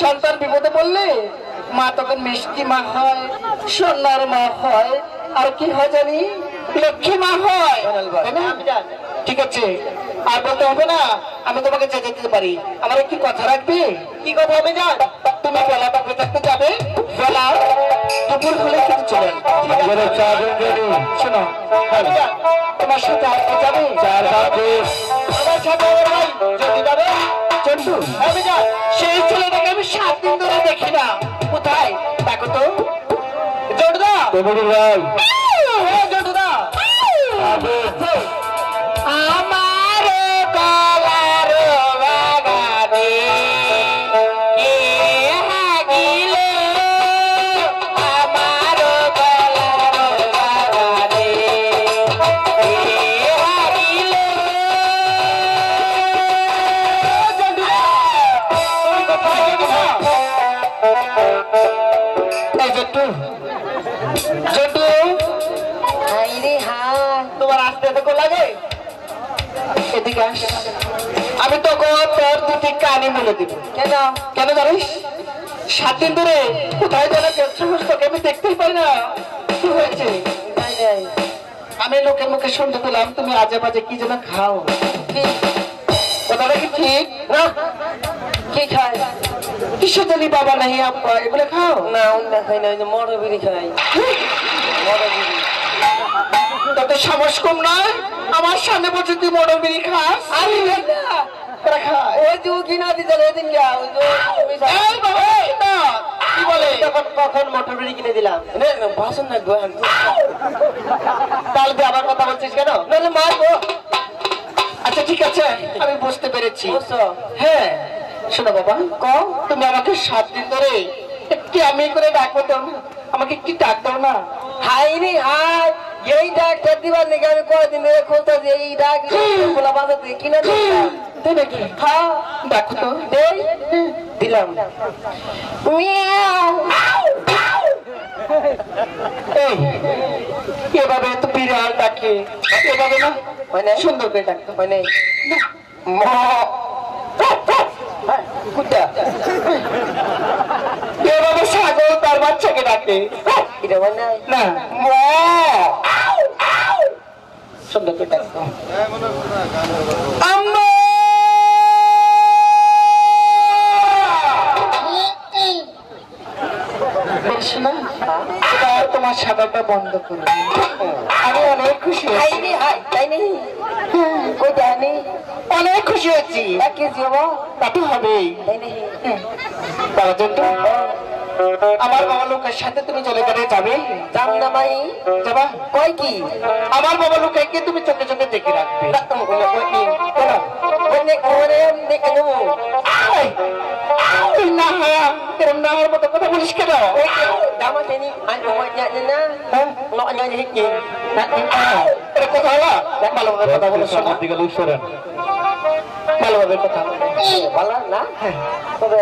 সন্তান বিপদে পড়লে মা তখন মিষ্টি মা হয় সোনার মা হয় আর কি হয় জানি? লক্ষ্মী মা হয়। ঠিক আছে। আর বলতে হবে না আমি তোমাকে যেতে দিতে পারি। আমার একটি কথা রাখবে? কি কথা হবে জান? তুমি বেলা বাপে থাকতে যাবে। বেলা দুপুর হলে কিন্তু চলে শোনো তোমার সাথে আসতে যাবে। আমার সাথে যদি যাবে চন্টু আমি যান সেই ছেলেটাকে আমি সাত দিন ধরে দেখি না। কোথায়? দেখো তো। জন্টুদা হাই রে হাই। তোমার আসতে এত লাগে? এদিকে আস। আমি তখন তোর দুটি কানে বলে দিব। কেন? কেন জানিস? সাত দিন ধরে কোথায় যেন গেছে তোকে আমি দেখতেই পাই না। কি হয়েছে? আমি লোকের মুখে শুনতে পেলাম তুমি আজে বাজে কি যেন খাও। কথাটা কি ঠিক? না। কি খায় জানি বাবা নাহি আব্বা এগুলো খাও? না অন্য খাই না ওই যে মটর বিড়ি খাই। বিড়ি। তোর সাহস কম নয়? আমার সামনে বলছে তুই বিড়ি খাস? আমি খাই না। তোরা খায়। ওই যে কিনা দিতে এদিন যা ওই যে তুমি যা- এই বাবা, এই না, কি বলে? কখন মটর বিড়ি কিনে দিলাম? নে, নে, না গো তাহলে আবার কথা বলছিস কেন? নাহলে মারবো। আচ্ছা ঠিক আছে আমি বুঝতে পেরেছি? হ্যাঁ। শোনো বাবা ক তুমি আমাকে সাত দিন ধরে একটি আমি করে ডাকবো না আমাকে একটি ডাক দাও না। হাই রে হাই এই ডাক্তার দিবার নাকি আমি কয়দিন ধরে খুঁজতেছি এই ডাক খোলা বাজাতে কিনে দিলাম। নাকি হ্যাঁ ডাকো তো। দেই দিলাম। এই এভাবে তো বিড়াল ডাকে। এভাবে না? সুন্দর করে ডাকতো। হয় নাই? ম হ্যাঁ, কুত্তা তার বাচ্চাকে ডাকে এটা হয় না। সুন্দর করে ডাকতো তোমার বন্ধ করো। আমি অনেক খুশি তাই নেই নেই অনেক খুশি হয়েছি। এক কেজি হব? তা তো হবেই। তাই নেই তার জন্য আমার বাবা লোকের সাথে তুমি চলে গেলে যাবে? জান না মাই যাবা? কয় কি? আমার বাবা লোককে তুমি চোখে চোখে দেখে রাখবে। রাখতাম কোনে কয় কি কেন? কোনে কোনে দেখে তুই না হ্যাঁ এরম মতো কথা বলিস কেন? দামা না? হ্যাঁ? নো না হিক কি? এটা কথা হলো ভালোভাবে কথা বলো শোনো। ভালোভাবে কথা বলো। ভালো না? তবে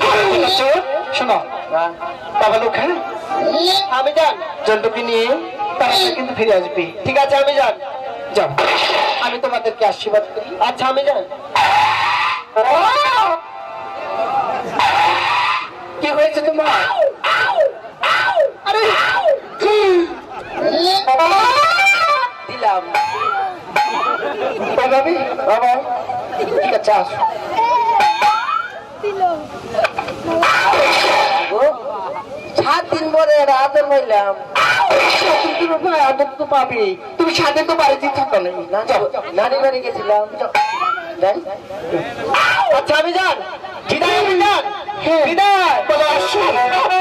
ঠিক আছে? শোনো না। বাবা লোক হ্যাঁ? আমি যান। জন্টুকে নিয়ে তারা কিন্তু ফিরে আসবে। ঠিক আছে আমি যান। যাও। আমি তোমাদেরকে আশীর্বাদ করি। আচ্ছা আমি যান কি হয়েছে তোমার? আরে! দিলাম। বাবাবি সাত দিন পরে রাতের মইলাম। তুমি তো আদর পাবি। তুমি সাথে তো বাড়িতে থাকো না। নানি বাড়ি গেছিলাম। আচ্ছা আমি যান। যান। আসো আমার